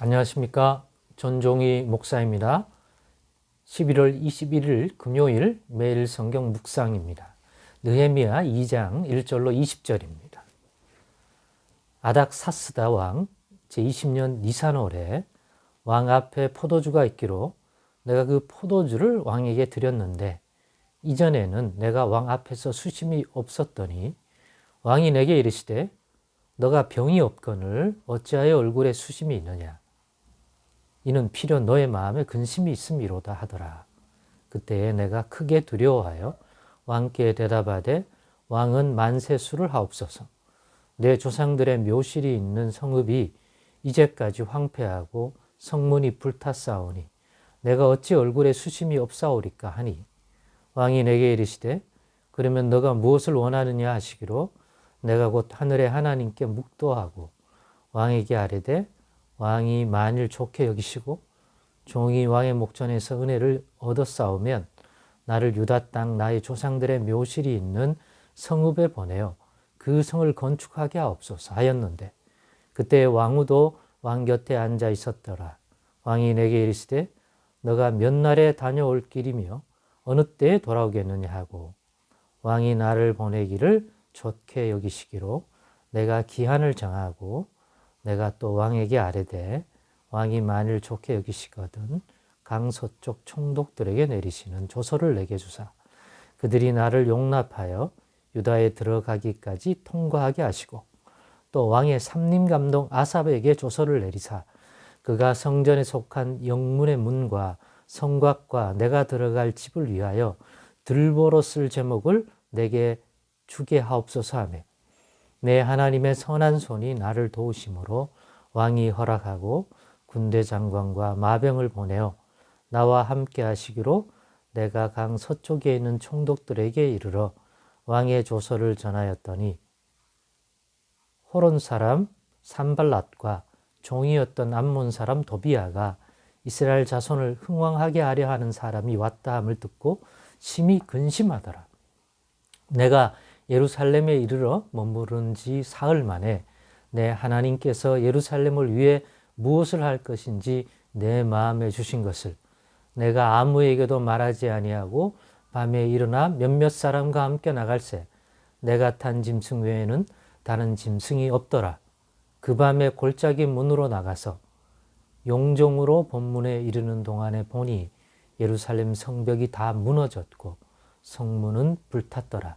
안녕하십니까. 전종희 목사입니다. 11월 21일 금요일 매일 성경 묵상입니다. 느헤미야 2장 1절로 20절입니다. 아닥사스다 왕 제20년 니산월에 왕 앞에 포도주가 있기로 내가 그 포도주를 왕에게 드렸는데 이전에는 내가 왕 앞에서 수심이 없었더니 왕이 내게 이르시되 너가 병이 없거늘 어찌하여 얼굴에 수심이 있느냐 이는 필요 너의 마음에 근심이 있음이로다 하더라. 그때에 내가 크게 두려워하여 왕께 대답하되 왕은 만세수를 하옵소서. 내 조상들의 묘실이 있는 성읍이 이제까지 황폐하고 성문이 불탔사오니 내가 어찌 얼굴에 수심이 없사오리까 하니? 왕이 내게 이르시되 그러면 너가 무엇을 원하느냐 하시기로 내가 곧 하늘의 하나님께 묵도하고 왕에게 아뢰되 왕이 만일 좋게 여기시고 종이 왕의 목전에서 은혜를 얻었사오면 나를 유다 땅 나의 조상들의 묘실이 있는 성읍에 보내어 그 성을 건축하게 하옵소서 하였는데 그때 왕후도 왕 곁에 앉아 있었더라. 왕이 내게 이르시되 너가 몇 날에 다녀올 길이며 어느 때에 돌아오겠느냐 하고 왕이 나를 보내기를 좋게 여기시기로 내가 기한을 정하고 내가 또 왕에게 아뢰되 왕이 만일 좋게 여기시거든 강서쪽 총독들에게 내리시는 조서를 내게 주사. 그들이 나를 용납하여 유다에 들어가기까지 통과하게 하시고 또 왕의 삼림 감독 아삽에게 조서를 내리사. 그가 성전에 속한 영문의 문과 성곽과 내가 들어갈 집을 위하여 들보로 쓸 제목을 내게 주게 하옵소서 하며 내 하나님의 선한 손이 나를 도우심으로 왕이 허락하고 군대 장관과 마병을 보내어 나와 함께 하시기로 내가 강 서쪽에 있는 총독들에게 이르러 왕의 조서를 전하였더니 호론 사람 산발랏과 종이었던 암몬 사람 도비아가 이스라엘 자손을 흥왕하게 하려 하는 사람이 왔다 함을 듣고 심히 근심하더라. 내가 예루살렘에 이르러 머무른 지 사흘 만에 내 하나님께서 예루살렘을 위해 무엇을 할 것인지 내 마음에 주신 것을 내가 아무에게도 말하지 아니하고 밤에 일어나 몇몇 사람과 함께 나갈새 내가 탄 짐승 외에는 다른 짐승이 없더라. 그 밤에 골짜기 문으로 나가서 용종으로 본문에 이르는 동안에 보니 예루살렘 성벽이 다 무너졌고 성문은 불탔더라.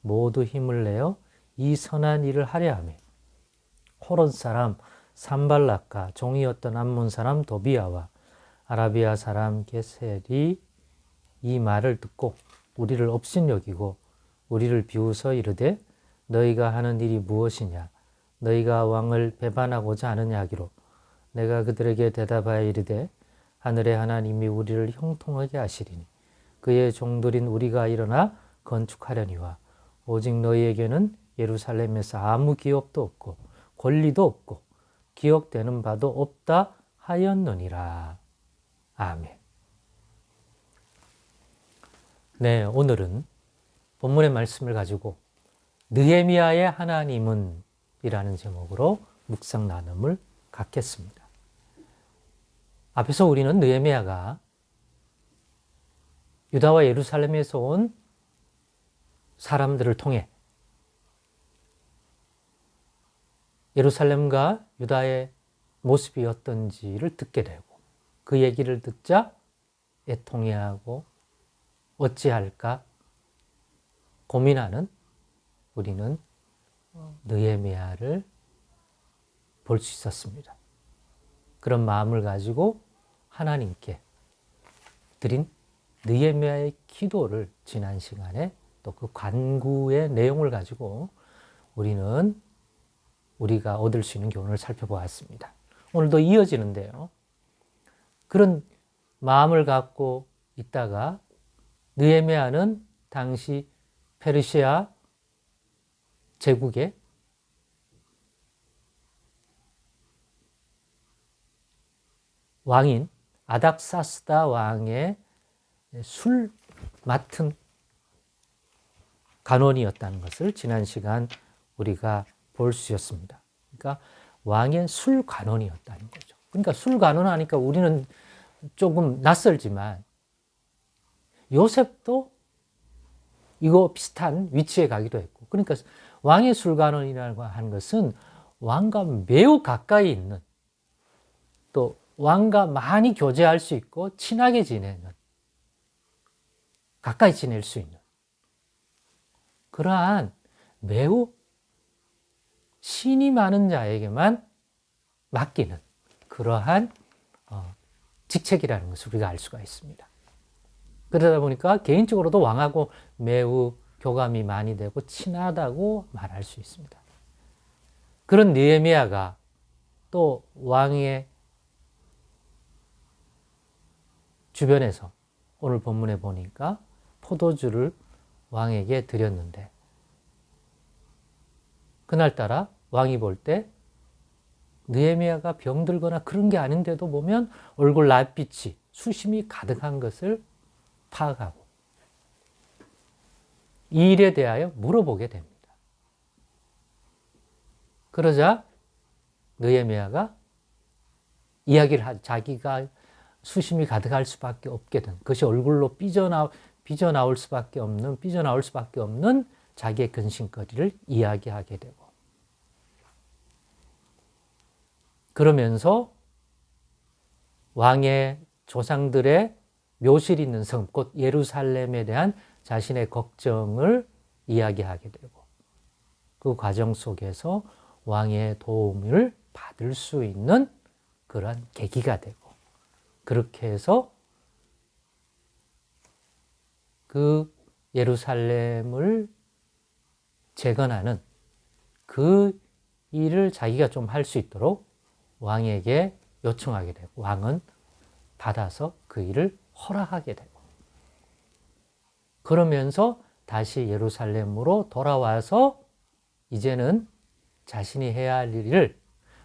모두 힘을 내어 이 선한 일을 하려 하며 호론 사람 산발락과 종이었던 암몬 사람 도비아와 아라비아 사람 게셀이 이 말을 듣고 우리를 업신여기고 우리를 비웃어 이르되 너희가 하는 일이 무엇이냐? 너희가 왕을 배반하고자 하느냐 하기로 내가 그들에게 대답하여 이르되 하늘의 하나님이 우리를 형통하게 하시리니 그의 종들인 우리가 일어나 건축하려니와 오직 너희에게는 예루살렘에서 아무 기업도 없고 권리도 없고 기억되는 바도 없다 하였느니라. 아멘. 네, 오늘은 본문의 말씀을 가지고 느헤미야의 하나님은 이라는 제목으로 묵상 나눔을 갖겠습니다. 앞에서 우리는 느헤미야가 유다와 예루살렘에서 온 사람들을 통해 예루살렘과 유다의 모습이 어떤지를 듣게 되고 그 얘기를 듣자 애통해하고 어찌할까 고민하는 우리는 느헤미야를 볼 수 있었습니다. 그런 마음을 가지고 하나님께 드린 느헤미야의 기도를 지난 시간에 또 그 관구의 내용을 가지고 우리는 우리가 얻을 수 있는 교훈을 살펴보았습니다. 오늘도 이어지는데요. 그런 마음을 갖고 있다가 느헤미야는 당시 페르시아 제국의 왕인 아닥사스다 왕의 술 맡은 간원이었다는 것을 지난 시간 우리가 볼 수 있었습니다. 그러니까 왕의 술 간원이었다는 거죠. 그러니까 술 간원하니까 우리는 조금 낯설지만 요셉도 이거 비슷한 위치에 가기도 했고 그러니까 왕의 술 간원이라고 하는 것은 왕과 매우 가까이 있는 또 왕과 많이 교제할 수 있고 친하게 지내는 가까이 지낼 수 있는 그러한 매우 신이 많은 자에게만 맡기는 그러한 어, 직책이라는 것을 우리가 알 수가 있습니다. 그러다 보니까 개인적으로도 왕하고 매우 교감이 많이 되고 친하다고 말할 수 있습니다. 그런 느헤미야가 또 왕의 주변에서 오늘 본문에 보니까 포도주를 왕에게 드렸는데 그날따라 왕이 볼 때 느헤미야가 병들거나 그런 게 아닌데도 보면 얼굴 낯빛이 수심이 가득한 것을 파악하고 이 일에 대하여 물어보게 됩니다. 그러자 느헤미야가 이야기를 하 자기가 수심이 가득할 수밖에 없게 된 그것이 얼굴로 삐져나 삐져나올 수밖에 없는 삐져나올 수밖에 없는 자기의 근심거리를 이야기하게 되고. 그러면서 왕의 조상들의 묘실 있는 성, 곧 예루살렘에 대한 자신의 걱정을 이야기하게 되고 그 과정 속에서 왕의 도움을 받을 수 있는 그러한 계기가 되고 그렇게 해서 그 예루살렘을 재건하는 그 일을 자기가 좀 할 수 있도록 왕에게 요청하게 되고 왕은 받아서 그 일을 허락하게 되고 그러면서 다시 예루살렘으로 돌아와서 이제는 자신이 해야 할 일을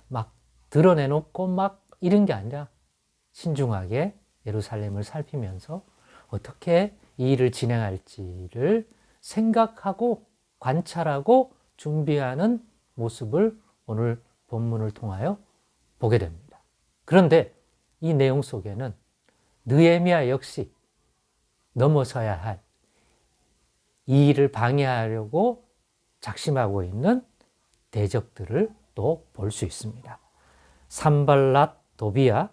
막 드러내놓고 막 이런 게 아니라 신중하게 예루살렘을 살피면서 어떻게 이 일을 진행할지를 생각하고 관찰하고 준비하는 모습을 오늘 본문을 통하여 보게 됩니다. 그런데 이 내용 속에는 느에미아 역시 넘어서야 할 이 일을 방해하려고 작심하고 있는 대적들을 또 볼 수 있습니다. 산발랏 도비아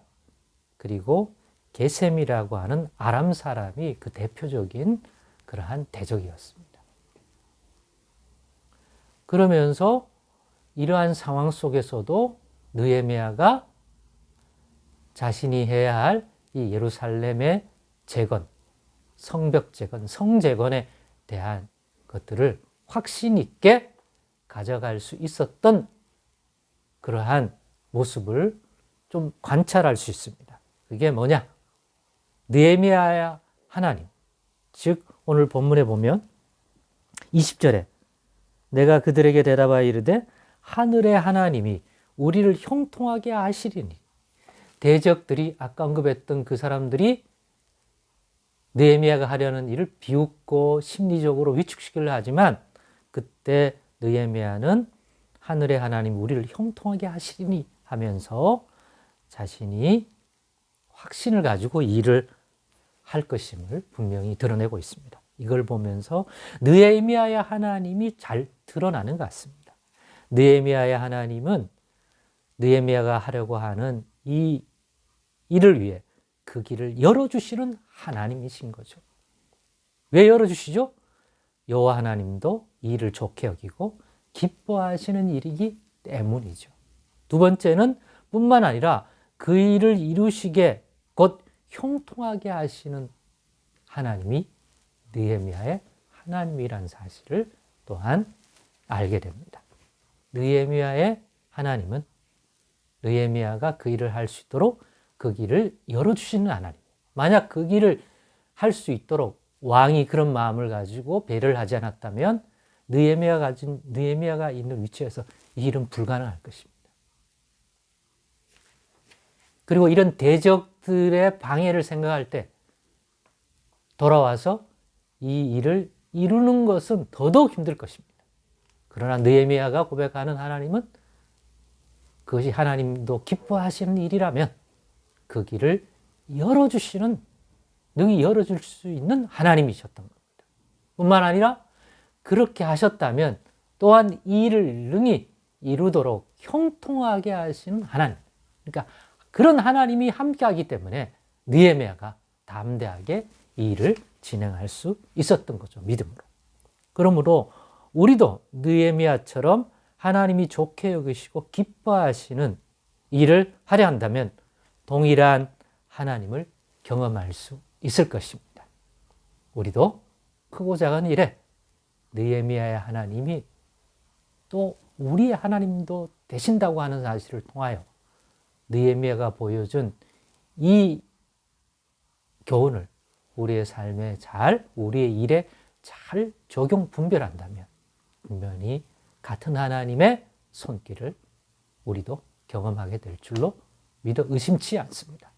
그리고 게셈이라고 하는 아람 사람이 그 대표적인 그러한 대적이었습니다. 그러면서 이러한 상황 속에서도 느에미아가 자신이 해야 할 이 예루살렘의 재건, 성벽 재건, 성 재건에 대한 것들을 확신 있게 가져갈 수 있었던 그러한 모습을 좀 관찰할 수 있습니다. 그게 뭐냐? 느헤미야의 하나님, 즉 오늘 본문에 보면 20절에 내가 그들에게 대답하여 이르되 하늘의 하나님이 우리를 형통하게 하시리니 대적들이 아까 언급했던 그 사람들이 느헤미야가 하려는 일을 비웃고 심리적으로 위축시키려 하지만 그때 느헤미야는 하늘의 하나님 우리를 형통하게 하시리니 하면서 자신이 확신을 가지고 일을 할 것임을 분명히 드러내고 있습니다. 이걸 보면서 느헤미야의 하나님이 잘 드러나는 것 같습니다. 느헤미야의 하나님은 느헤미야가 하려고 하는 이 일을 위해 그 길을 열어주시는 하나님이신 거죠. 왜 열어주시죠? 여호와 하나님도 이 일을 좋게 여기고 기뻐하시는 일이기 때문이죠. 두 번째는 뿐만 아니라 그 일을 이루시게 곧 형통하게 하시는 하나님이 느헤미야의 하나님이란 사실을 또한 알게 됩니다. 느헤미야의 하나님은 느헤미야가 그 일을 할 수 있도록 그 길을 열어주시는 하나님. 만약 그 길을 할 수 있도록 왕이 그런 마음을 가지고 배를 하지 않았다면 느헤미야가 가진 느헤미야가 있는 위치에서 이 일은 불가능할 것입니다. 그리고 이런 대적들의 방해를 생각할 때 돌아와서 이 일을 이루는 것은 더더욱 힘들 것입니다. 그러나 느헤미야가 고백하는 하나님은 그것이 하나님도 기뻐하시는 일이라면 그 길을 열어주시는 능히 열어줄 수 있는 하나님이셨던 겁니다. 뿐만 아니라 그렇게 하셨다면 또한 이 일을 능히 이루도록 형통하게 하시는 하나님. 그러니까 그런 하나님이 함께하기 때문에 느헤미야가 담대하게 이 일을 진행할 수 있었던 거죠. 믿음으로. 그러므로 우리도 느헤미야처럼 하나님이 좋게 여기시고 기뻐하시는 일을 하려 한다면 동일한 하나님을 경험할 수 있을 것입니다. 우리도 크고 작은 일에 느헤미야의 하나님이 또 우리의 하나님도 되신다고 하는 사실을 통하여 느헤미야가 보여준 이 교훈을 우리의 삶에 잘, 우리의 일에 잘 적용 분별한다면 분명히 같은 하나님의 손길을 우리도 경험하게 될 줄로 믿어 의심치 않습니다.